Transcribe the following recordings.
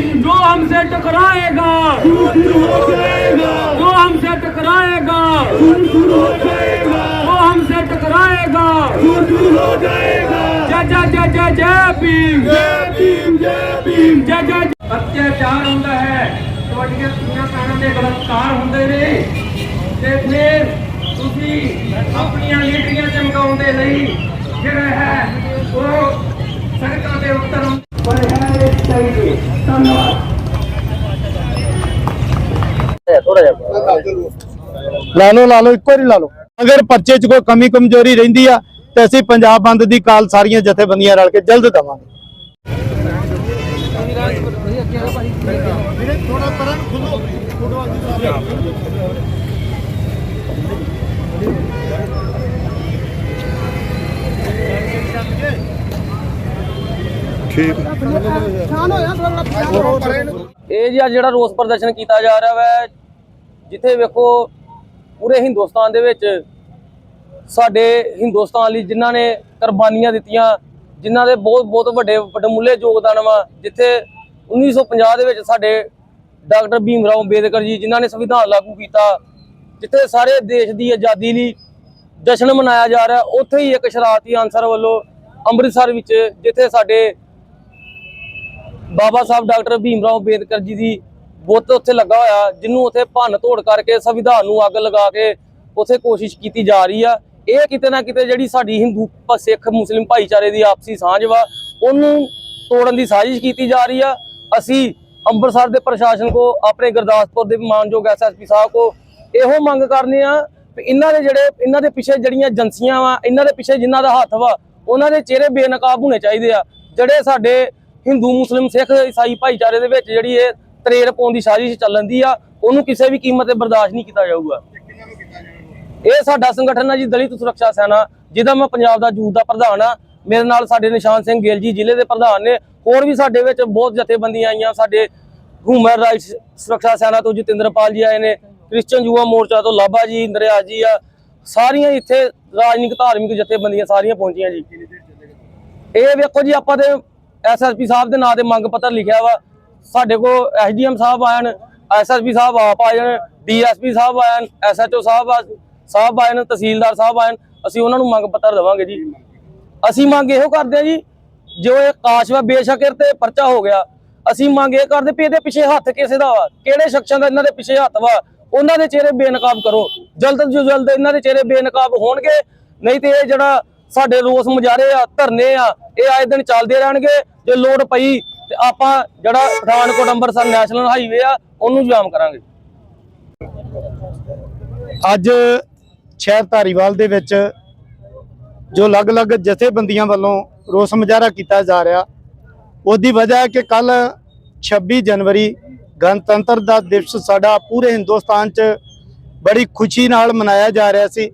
जो हमसे टकराएगा ਚੂਰ ਚੂਰ ਹੋ ਜਾਏਗਾ जो हमसे टकराएगा ਚੂਰ ਚੂਰ ਹੋ ਜਾਏਗਾ जो हमसे टकराएगा ਚੂਰ ਚੂਰ ਹੋ ਜਾਏਗਾ जय जय जय जय जय भीम ਜੈ ਭੀਮ ਜੈ ਭੀਮ जय जय ਅਤਿਆਚਾਰ ਹੁੰਦਾ ਹੈ ਤੁਹਾਡੀਆਂ ਧੀਆਂ ਭੈਣਾਂ ਦੇ ਬਲਾਤਕਾਰ ਹੁੰਦੇ ਨੇ ਤੇ ਫਿਰ ਤੁਸੀਂ ਆਪਣੀਆਂ ਲੀਡਰੀਆਂ ਚਮਕਾਉਣ ਦੇ ਲਈ ਜਿਹੜਾ ਹੈ ਉਹ ਸੜਕਾਂ ਦੇ ਉੱਤਰ ਪਰ ਹੈ ਇਹ ਚਾਹੀਦੇ ਧੰਨਵਾਦ। ਲਾ ਲਓ ਲਾ ਲਓ, ਇੱਕੋ ਵਾਰੀ ਲਾ ਲਓ। ਅਗਰ ਪਰਚੇ 'ਚ ਕੋਈ ਕਮੀ, ਕਮਜ਼ੋਰੀ ਰਹਿੰਦੀ ਆ, ਤੇ ਅਸੀਂ ਪੰਜਾਬ ਬੰਦ ਦੀ ਕਾਲ ਸਾਰੀਆਂ ਜਥੇਬੰਦੀਆਂ ਰਲ ਕੇ ਜਲਦ ਦਵਾਂਗੇ। ਇਹ ਜੀ ਅੱਜ ਜਿਹੜਾ ਰੋਸ ਪ੍ਰਦਰਸ਼ਨ ਕੀਤਾ ਜਾ ਰਿਹਾ ਹੈ ਜਿੱਥੇ ਵੇਖੋ ਪੂਰੇ ਹਿੰਦੁਸਤਾਨ ਦੇ ਵਿੱਚ ਸਾਡੇ ਹਿੰਦੁਸਤਾਨ ਲਈ ਜਿਨ੍ਹਾਂ ਨੇ ਕੁਰਬਾਨੀਆਂ ਦਿੱਤੀਆਂ, ਜਿਨ੍ਹਾਂ ਦੇ ਬਹੁਤ ਬਹੁਤ ਵੱਡੇ ਵਡਮੁੱਲੇ ਯੋਗਦਾਨ ਵਾ, ਜਿੱਥੇ 1950 ਦੇ ਵਿੱਚ ਸਾਡੇ ਡਾਕਟਰ ਭੀਮ ਰਾਓ ਅੰਬੇਦਕਰ ਜੀ, ਜਿਨ੍ਹਾਂ ਨੇ ਸੰਵਿਧਾਨ ਲਾਗੂ ਕੀਤਾ, ਜਿੱਥੇ ਸਾਰੇ ਦੇਸ਼ ਦੀ ਆਜ਼ਾਦੀ ਲਈ ਜਸ਼ਨ ਮਨਾਇਆ ਜਾ ਰਿਹਾ, ਉੱਥੇ ਹੀ ਇੱਕ ਸ਼ਰਾਰਤੀ ਅਨਸਰ ਵੱਲੋਂ ਅੰਮ੍ਰਿਤਸਰ ਵਿੱਚ, ਜਿੱਥੇ ਸਾਡੇ ਬਾਬਾ ਸਾਹਿਬ ਡਾਕਟਰ ਭੀਮ ਰਾਓ ਅੰਬੇਦਕਰ ਜੀ ਦੀ ਬੁੱਤ ਉੱਥੇ ਲੱਗਾ ਹੋਇਆ, ਜਿਹਨੂੰ ਉੱਥੇ ਭੰਨ ਤੋੜ ਕਰਕੇ ਸੰਵਿਧਾਨ ਨੂੰ ਅੱਗ ਲਗਾ ਕੇ ਉੱਥੇ ਕੋਸ਼ਿਸ਼ ਕੀਤੀ ਜਾ ਰਹੀ ਆ। ਇਹ ਕਿਤੇ ਨਾ ਕਿਤੇ ਜਿਹੜੀ ਸਾਡੀ ਹਿੰਦੂ ਸਿੱਖ ਮੁਸਲਿਮ ਭਾਈਚਾਰੇ ਦੀ ਆਪਸੀ ਸਾਂਝ ਵਾ, ਉਹਨੂੰ ਤੋੜਨ ਦੀ ਸਾਜ਼ਿਸ਼ ਕੀਤੀ ਜਾ ਰਹੀ ਆ। ਅਸੀਂ ਅੰਮ੍ਰਿਤਸਰ ਦੇ ਪ੍ਰਸ਼ਾਸਨ ਕੋ, ਆਪਣੇ ਗੁਰਦਾਸਪੁਰ ਦੇ ਮਾਨਯੋਗ ਐਸਐਸਪੀ ਸਾਹਿਬ ਕੋ ਇਹੋ ਮੰਗ ਕਰਨੇ ਆ ਵੀ ਇਹਨਾਂ ਦੇ ਜਿਹੜੇ, ਇਹਨਾਂ ਦੇ ਪਿੱਛੇ ਜਿਹੜੀਆਂ ਏਜੰਸੀਆਂ ਵਾ, ਇਹਨਾਂ ਦੇ ਪਿੱਛੇ ਜਿਨ੍ਹਾਂ ਦਾ ਹੱਥ ਵਾ, ਉਹਨਾਂ ਦੇ ਚਿਹਰੇ ਬੇਨਕਾਬ ਹੋਣੇ ਚਾਹੀਦੇ ਆ। ਜਿਹੜੇ ਸਾਡੇ ਹਿੰਦੂ, ਮੁਸਲਿਮ, ਸਿੱਖ, ਈਸਾਈ ਭਾਈਚਾਰੇ ਦੇ ਵਿੱਚ ਜਿਹੜੀ ਇਹ ਤਰੇੜ ਪਾਉਣ ਦੀ ਸਾਜ਼ਿਸ਼ ਚੱਲਣ ਆ, ਉਹਨੂੰ ਕਿਸੇ ਵੀ ਕੀਮਤ ਤੇ ਬਰਦਾਸ਼ਤ ਨਹੀਂ ਕੀਤਾ ਜਾਊਗਾ। ਇਹ ਸਾਡਾ ਸੰਗਠਨ ਹੈ ਜੀ, ਦਲਿਤ ਸੁਰੱਖਿਆ ਸੈਨਾ, ਜਿਹਦਾ ਮੈਂ ਪੰਜਾਬ ਦਾ ਜੂਥ ਦਾ ਪ੍ਰਧਾਨ ਆ। ਮੇਰੇ ਨਾਲ ਸਾਡੇ ਨਿਸ਼ਾਨ ਸਿੰਘ ਗਿੱਲ ਜੀ ਜ਼ਿਲ੍ਹੇ ਦੇ ਪ੍ਰਧਾਨ ਨੇ, ਹੋਰ ਵੀ ਸਾਡੇ ਵਿੱਚ ਬਹੁਤ ਜਥੇਬੰਦੀਆਂ ਆਈਆਂ, ਸਾਡੇ ਹਿਊਮਨ ਰਾਈਟਸ ਸੁਰੱਖਿਆ ਸੈਨਾ ਤੋਂ ਜਤਿੰਦਰਪਾਲ ਜੀ ਆਏ ਨੇ ਕ੍ਰਿਸਚਨ ਯੁਵਾ ਮੋਰਚਾ ਤੋਂ ਲਾਭਾ ਜੀ, ਇੰਦਰਿਆ ਜੀ ਆ, ਸਾਰੀਆਂ ਇੱਥੇ ਰਾਜਨੀਤਿਕ, ਧਾਰਮਿਕ ਜਥੇਬੰਦੀਆਂ ਸਾਰੀਆਂ ਪਹੁੰਚੀਆਂ ਜੀ। ਇਹ ਵੇਖੋ ਜੀ, ਆਪਾਂ ਤੇ ਐਸਐਸਪੀ ਸਾਹਿਬ ਦੇ ਨਾਂ ਤੇ ਮੰਗ ਪੱਤਰ ਲਿਖਿਆ ਵਾ। ਸਾਡੇ ਕੋਲ ਐਸਡੀਐਮ ਸਾਹਿਬ ਆਇਨ ਐਸਐਸਪੀ ਸਾਹਿਬ ਆਪ ਆ ਜਾਣ ਡੀਐਸਪੀ ਸਾਹਿਬ ਆਇਨ ਐਸਐਚਓ ਸਾਹਿਬ ਆ- ਸਾਹਿਬ ਆਇਨ ਤਹਿਸੀਲਦਾਰ ਸਾਹਿਬ ਆਇਨ ਅਸੀਂ ਉਹਨਾਂ ਨੂੰ ਮੰਗ ਪੱਤਰ ਦੇਵਾਂਗੇ ਜੀ। ਅਸੀਂ ਮੰਗ ਇਹੋ ਕਰਦੇ ਆ ਜੀ, ਜੋ ਇਹ ਕਾਸ਼ਵਾ ਬੇਸ਼ੱਕ ਇਹ ਤੇ ਪਰਚਾ ਹੋ ਗਿਆ, ਅਸੀਂ ਮੰਗ ਇਹ ਕਰਦੇ ਵੀ ਇਹਦੇ ਪਿੱਛੇ ਹੱਥ ਕਿਸੇ ਦਾ ਵਾ, ਕਿਹੜੇ ਸ਼ਖਸਾਂ ਦਾ ਇਹਨਾਂ ਦੇ ਪਿੱਛੇ ਹੱਥ ਵਾ, ਉਹਨਾਂ ਦੇ ਚਿਹਰੇ ਬੇਨਕਾਬ ਕਰੋ। ਜਲਦ ਤੋਂ ਜਲਦ ਇਹਨਾਂ ਦੇ ਚਿਹਰੇ ਬੇਨਕਾਬ ਹੋਣਗੇ, ਨਹੀਂ ਤੇ ਇਹ ਜਿਹੜਾ ਸਾਡੇ ਰੋਸ ਮੁਜ਼ਾਹਰੇ ਆ, ਧਰਨੇ ਆ, ਇਹ ਆਏ ਦਿਨ ਚੱਲਦੇ ਰਹਿਣਗੇ, ਜੇ ਲੋੜ ਪਈ ਤੇ ਆਪਾਂ ਜਿਹੜਾ ਪਠਾਨਕੋਟ ਅੰਮ੍ਰਿਤਸਰ ਨੈਸ਼ਨਲ ਹਾਈਵੇ ਆ, ਉਹਨੂੰ ਜਾਮ ਕਰਾਂਗੇ। ਅੱਜ ਸ਼ਹਿਰ ਧਾਰੀਵਾਲ ਦੇ ਵਿੱਚ ਜੋ ਅਲੱਗ-ਅਲੱਗ ਜਥੇਬੰਦੀਆਂ ਵੱਲੋਂ ਰੋਸ ਮੁਜ਼ਾਹਰਾ ਕੀਤਾ ਜਾ ਰਿਹਾ, ਉਹਦੀ ਵਜ੍ਹਾ ਹੈ ਕਿ ਕੱਲ 26 ਜਨਵਰੀ ਗਣਤੰਤਰ ਦਾ ਦਿਵਸ ਸਾਡਾ ਪੂਰੇ ਹਿੰਦੁਸਤਾਨ 'ਚ ਬੜੀ ਖੁਸ਼ੀ ਨਾਲ ਮਨਾਇਆ ਜਾ ਰਿਹਾ ਸੀ।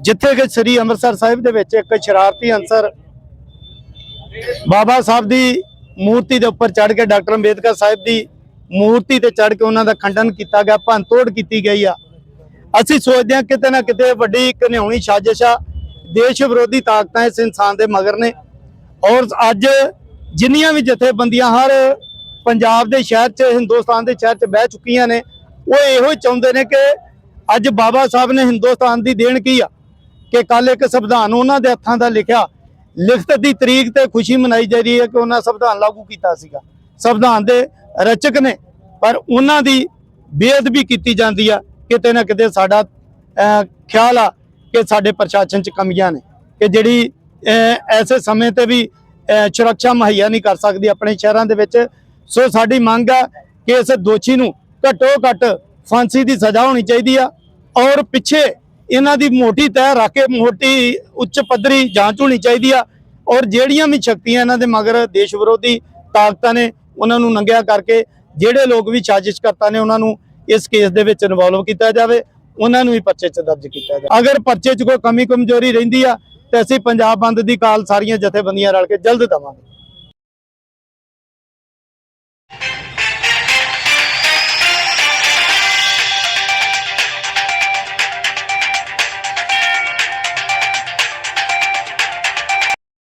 ਜਿੱਥੇ ਕਿ ਸ੍ਰੀ ਅੰਮ੍ਰਿਤਸਰ ਸਾਹਿਬ ਦੇ ਵਿੱਚ ਇੱਕ ਸ਼ਰਾਰਤੀ ਅਨਸਰ ਬਾਬਾ ਸਾਹਿਬ ਦੀ ਮੂਰਤੀ ਦੇ ਉੱਪਰ ਚੜ੍ਹ ਕੇ ਡਾਕਟਰ ਅੰਬੇਦਕਰ ਸਾਹਿਬ ਦੀ ਮੂਰਤੀ ਤੇ ਚੜ੍ਹ ਕੇ ਉਹਨਾਂ ਦਾ ਖੰਡਨ ਕੀਤਾ ਗਿਆ, ਭੰਨਤੋੜ ਕੀਤੀ ਗਈ ਆ। ਅਸੀਂ ਸੋਚਦੇ ਹਾਂ ਕਿਤੇ ਨਾ ਕਿਤੇ ਵੱਡੀ ਘਨਿਆਉਣੀ ਸਾਜ਼ਿਸ਼ ਆ। ਦੇਸ਼ ਵਿਰੋਧੀ ਤਾਕਤਾਂ ਇਸ ਇਨਸਾਨ ਦੇ ਮਗਰ ਨੇ। ਔਰ ਅੱਜ ਜਿੰਨੀਆਂ ਵੀ ਜਥੇਬੰਦੀਆਂ ਹਰ ਪੰਜਾਬ ਦੇ ਸ਼ਹਿਰ 'ਚ, ਹਿੰਦੁਸਤਾਨ ਦੇ ਸ਼ਹਿਰ 'ਚ ਬਹਿ ਚੁੱਕੀਆਂ ਨੇ, ਉਹ ਇਹੋ ਹੀ ਚਾਹੁੰਦੇ ਨੇ ਕਿ ਅੱਜ ਬਾਬਾ ਸਾਹਿਬ ਨੇ ਹਿੰਦੁਸਤਾਨ ਦੀ ਦੇਣ ਕੀ ਆ? ਕਿ ਕੱਲ ਇੱਕ ਸੰਵਿਧਾਨ ਉਹਨਾਂ ਦੇ ਹੱਥਾਂ ਦਾ ਲਿਖਿਆ, ਲਿਖਤ ਦੀ ਤਰੀਕ ਤੇ ਖੁਸ਼ੀ ਮਨਾਈ ਜਾ ਰਹੀ ਹੈ ਕਿ ਉਹਨਾਂ ਸੰਵਿਧਾਨ ਲਾਗੂ ਕੀਤਾ ਸੀਗਾ। ਸੰਵਿਧਾਨ ਦੇ ਰਚਕ ਨੇ, ਪਰ ਉਹਨਾਂ ਦੀ ਬੇਅਦਬੀ ਕੀਤੀ ਜਾਂਦੀ ਆ, ਕਿਤੇ ਨਾ ਕਿਤੇ ਸਾਡਾ ਖਿਆਲ ਆ ਕਿ ਸਾਡੇ ਪ੍ਰਸ਼ਾਸਨ 'ਚ ਕਮੀਆਂ ਨੇ, ਕਿ ਜਿਹੜੀ ਐਸੇ ਸਮੇਂ ਤੇ ਵੀ ਸੁਰੱਖਿਆ ਮੁਹੱਈਆ ਨਹੀਂ ਕਰ ਸਕਦੀ ਆਪਣੇ ਸ਼ਹਿਰਾਂ ਦੇ ਵਿੱਚ। ਸੋ ਸਾਡੀ ਮੰਗ ਆ ਕਿ ਇਸ ਦੋਸ਼ੀ ਨੂੰ ਘੱਟੋ ਘੱਟ ਫਾਂਸੀ ਦੀ ਸਜ਼ਾ ਹੋਣੀ ਚਾਹੀਦੀ ਆ, ਔਰ ਪਿੱਛੇ ਇਹਨਾਂ ਦੀ ਮੋਟੀ ਤਹਿ ਰੱਖ ਕੇ ਮੋਟੀ ਉੱਚ ਪੱਧਰੀ ਜਾਂਚ ਹੋਣੀ ਚਾਹੀਦੀ ਆ ਔਰ ਜਿਹੜੀਆਂ ਵੀ ਸ਼ਕਤੀਆਂ ਇਹਨਾਂ ਦੇ ਮਗਰ ਦੇਸ਼ ਵਿਰੋਧੀ ਤਾਕਤਾਂ ਨੇ ਉਹਨਾਂ ਨੂੰ ਨੰਗਿਆ ਕਰਕੇ ਜਿਹੜੇ ਲੋਕ ਵੀ ਸਾਜ਼ਿਸ਼ ਕਰਤਾ ਨੇ ਉਹਨਾਂ ਨੂੰ ਇਸ ਕੇਸ ਦੇ ਵਿੱਚ ਇਨਵੋਲਵ ਕੀਤਾ ਜਾਵੇ, ਉਹਨਾਂ ਨੂੰ ਵੀ ਪਰਚੇ 'ਚ ਦਰਜ ਕੀਤਾ ਜਾਵੇ। ਅਗਰ ਪਰਚੇ 'ਚ ਕੋਈ ਕਮੀ ਕਮਜ਼ੋਰੀ ਰਹਿੰਦੀ ਆ, ਤੇ ਅਸੀਂ ਪੰਜਾਬ ਬੰਦ ਦੀ ਕਾਲ ਸਾਰੀਆਂ ਜਥੇਬੰਦੀਆਂ ਰਲ ਕੇ ਜਲਦ ਦੇਵਾਂਗੇ।